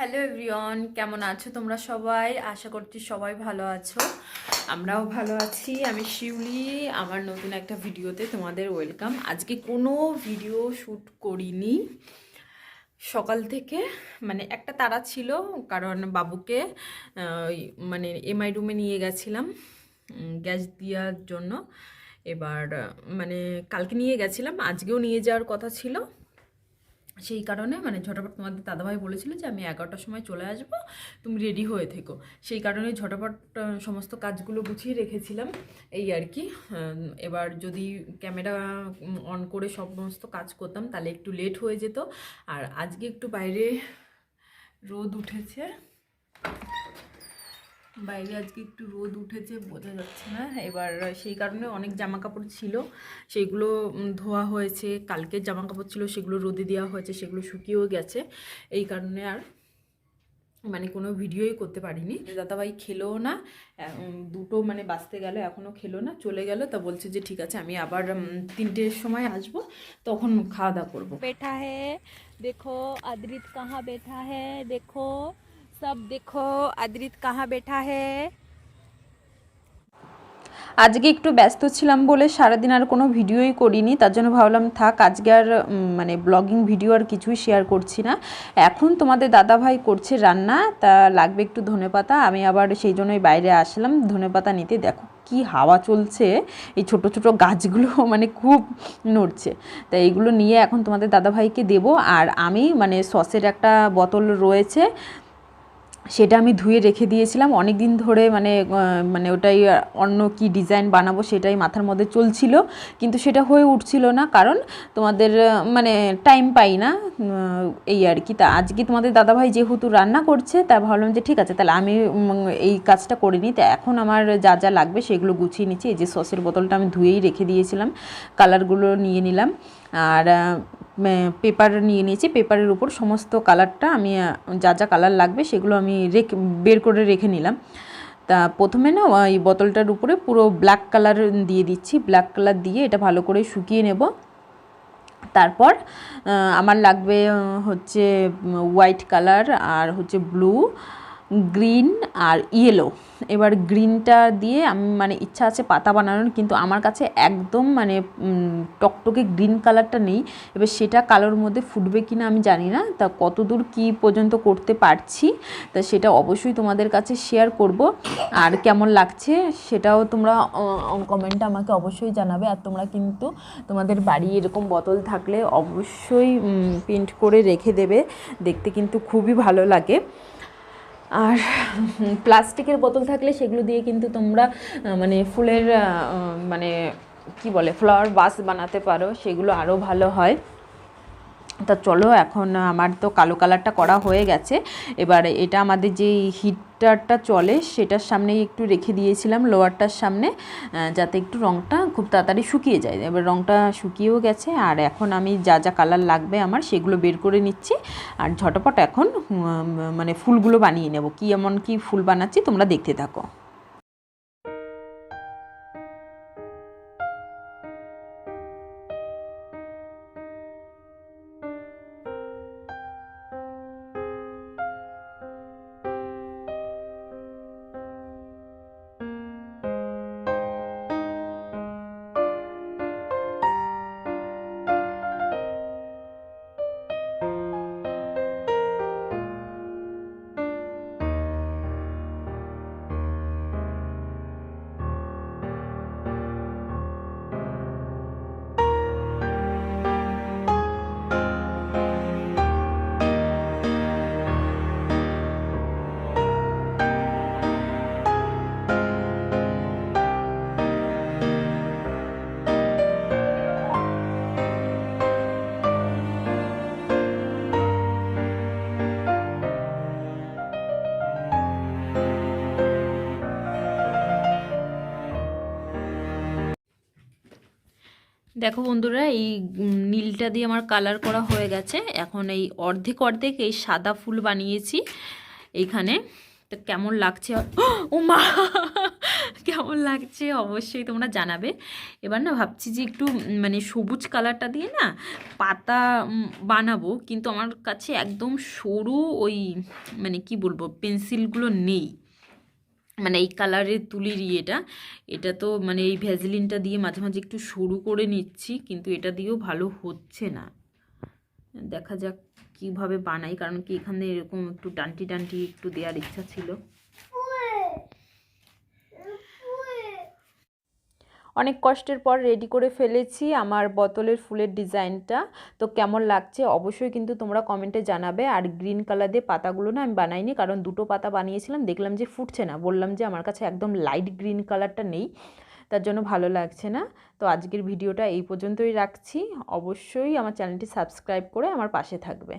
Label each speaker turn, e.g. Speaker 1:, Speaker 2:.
Speaker 1: Hello everyone কেমন আছো তোমরা সবাই? আশা করছি সবাই ভালো আছো। আমরাও ভালো আছি। আমি শিউলি, আমার নতুন একটা ভিডিওতে তোমাদের ওয়েলকাম আজকে কোনো ভিডিও শ্যুট করিনি। সকাল থেকে মানে একটা তারা ছিল, কারণ বাবুকে মানে এমআই রুমে নিয়ে গেছিলাম গ্যাস দেওয়ার জন্য। এবার মানে কালকে নিয়ে গেছিলাম, আজকেও নিয়ে যাওয়ার কথা ছিল। সেই কারণে মানে ঝটাপট তোমাদের দাদাভাই বলেছিল যে আমি এগারোটার সময় চলে আসব, তুমি রেডি হয়ে থেকো। সেই কারণে ঝটাপট সমস্ত কাজগুলো গুছিয়ে রেখেছিলাম। এই আর কি এবার যদি ক্যামেরা অন করে সমস্ত কাজ করতাম তাহলে একটু লেট হয়ে যেত। আর আজকে একটু বাইরে রোদ উঠেছে। বাইরে আজকে একটু রোদ উঠেছে বোঝা যাচ্ছে না। এবার সেই কারণে অনেক জামা কাপড় ছিল সেইগুলো ধোয়া হয়েছে। কালকের জামা কাপড় ছিল, সেগুলো রোদে দেওয়া হয়েছে, সেগুলো শুকিয়েও গেছে। এই কারণে আর মানে কোনো ভিডিওই করতে পারিনি। দাদাভাই খেলো না দুটো মানে বাঁচতে গেল, এখনও খেলো না, চলে গেল। তা বলছে যে, ঠিক আছে, আমি আবার তিনটের সময় আসব, তখন খাওয়া দাওয়া করব।
Speaker 2: বেঠা হে, দেখো আদ্রিত কাহা বেঠা হে, দেখো সব দেখো আদ্রিত কাহা বেঠা হে
Speaker 3: আজকে একটু ব্যস্ত ছিলাম বলে সারাদিন আর কোনো ভিডিওই করিনি, তার জন্য ভাবলাম থাক, আজকে আর মানে ব্লগিং ভিডিও আর কিছুই শেয়ার করছি না। এখন তোমাদের দাদা ভাই করছে রান্না, তা লাগবে একটু ধনেপাতা, আমি আবার সেই জন্যই বাইরে আসলাম, ধনেপাতা নিতে। দেখো কি হাওয়া চলছে, এই ছোট ছোট গাছগুলো মানে খুব নড়ছে। তা এইগুলো নিয়ে এখন তোমাদের দাদাভাইকে দেবো, আর আমি মানে সসের একটা বোতল রয়েছে সেটা আমি ধুয়ে রেখে দিয়েছিলাম। অনেক দিন ধরে মানে মানে ওটাই অন্য কি ডিজাইন বানাবো সেটাই মাথার মধ্যে চলছিল। কিন্তু সেটা হয়ে উঠছিল না কারণ তোমাদের মানে টাইম পাই না এই আর কি। তা আজকে তোমাদের দাদাভাই যেহেতু রান্না করছে, তা ভাবলাম যে ঠিক আছে, তাহলে আমি এই কাজটা করে নিই তা এখন আমার যা যা লাগবে সেগুলো গুছিয়ে নিচ্ছি। এই যে সসের বোতলটা আমি ধুয়েই রেখে দিয়েছিলাম কালারগুলো নিয়ে নিলাম। আর পেপার নিয়ে নিয়েছি। পেপারের উপর সমস্ত কালারটা আমি যা যা কালার লাগবে সেগুলো আমি রেখে, বের করে রেখে নিলাম। তা প্রথমে না এই বোতলটার উপরে পুরো ব্ল্যাক কালার দিয়ে দিচ্ছি। ব্ল্যাক কালার দিয়ে এটা ভালো করে শুকিয়ে নেব। তারপর আমার লাগবে হচ্ছে হোয়াইট কালার আর হচ্ছে ব্লু গ্রিন আর ইয়েলো এবার গ্রিনটা দিয়ে আমি মানে ইচ্ছা আছে পাতা বানানোর, কিন্তু আমার কাছে একদম মানে টকটকে গ্রিন কালারটা নেই। এবার সেটা কালোর মধ্যে ফুটবে কি না আমি জানি না। তা কতদূর কি পর্যন্ত করতে পারছি, তা সেটা অবশ্যই তোমাদের কাছে শেয়ার করব। আর কেমন লাগছে সেটাও তোমরা কমেন্টে আমাকে অবশ্যই জানাবে। আর তোমরা কিন্তু তোমাদের বাড়ি এরকম বোতল থাকলে অবশ্যই প্রিন্ট করে রেখে দেবে। দেখতে কিন্তু খুবই ভালো লাগে। আর প্লাস্টিকের বোতল থাকলে সেগুলো দিয়ে কিন্তু তোমরা মানে ফুলের মানে কি বলে, ফ্লাওয়ার বাস বানাতে পারো, সেগুলো আরও ভালো হয়। তা চলো, এখন আমার তো কালো কালারটা করা হয়ে গেছে। এবার এটা আমাদের যে হিটারটা চলে, সেটার সামনেই একটু রেখে দিয়েছিলাম লোয়ারটার সামনে যাতে একটু রঙটা খুব তাড়াতাড়ি শুকিয়ে যায়। এবার রঙটা শুকিয়েও গেছে, আর এখন আমি যা যা কালার লাগবে আমার সেগুলো বের করে নিচ্ছি, আর ঝটপট এখন মানে ফুলগুলো বানিয়ে নেব। কি এমন কি ফুল বানাচ্ছি তোমরা দেখতে থাকো। দেখো বন্ধুরা, এই নীলটা দিয়ে আমার কালার করা হয়ে গেছে। এখন এই অর্ধেক অর্ধেক এই সাদা ফুল বানিয়েছি এইখানে। তো কেমন লাগছে? ও মা
Speaker 1: কেমন লাগছে? অবশ্যই তোমরা জানাবে। এবার না ভাবছি যে একটু মানে সবুজ কালারটা দিয়ে না পাতা বানাবো। কিন্তু আমার কাছে একদম সরু ওই মানে কি বলব পেন্সিলগুলো নেই। মানে এই কালারের তুলির ইয়েটা এটা তো মানে এই ভ্যাজলিনটা দিয়ে মাঝে মাঝে একটু সরু করে নিচ্ছি, কিন্তু এটা দিয়েও ভালো হচ্ছে না। দেখা যাক কীভাবে বানাই, কারণ কি এখানে এরকম একটু ডান্টি ডান্টি একটু দেওয়ার ইচ্ছা ছিল।
Speaker 3: অনেক কষ্টের পর রেডি করে ফেলেছি আমার বোতলের ফুলের ডিজাইনটা। তো কেমন লাগছে অবশ্যই কিন্তু তোমরা কমেন্টে জানাবে। আর গ্রিন কালার দিয়ে পাতাগুলো না আমি বানাইনি, কারণ দুটো পাতা বানিয়েছিলাম, দেখলাম যে ফুটছে না। বললাম যে আমার কাছে একদম লাইট গ্রিন কালারটা নেই, তার জন্য ভালো লাগছে না। তো আজকের ভিডিওটা এই পর্যন্তই রাখছি। অবশ্যই আমার চ্যানেলটি সাবস্ক্রাইব করে আমার পাশে থাকবে।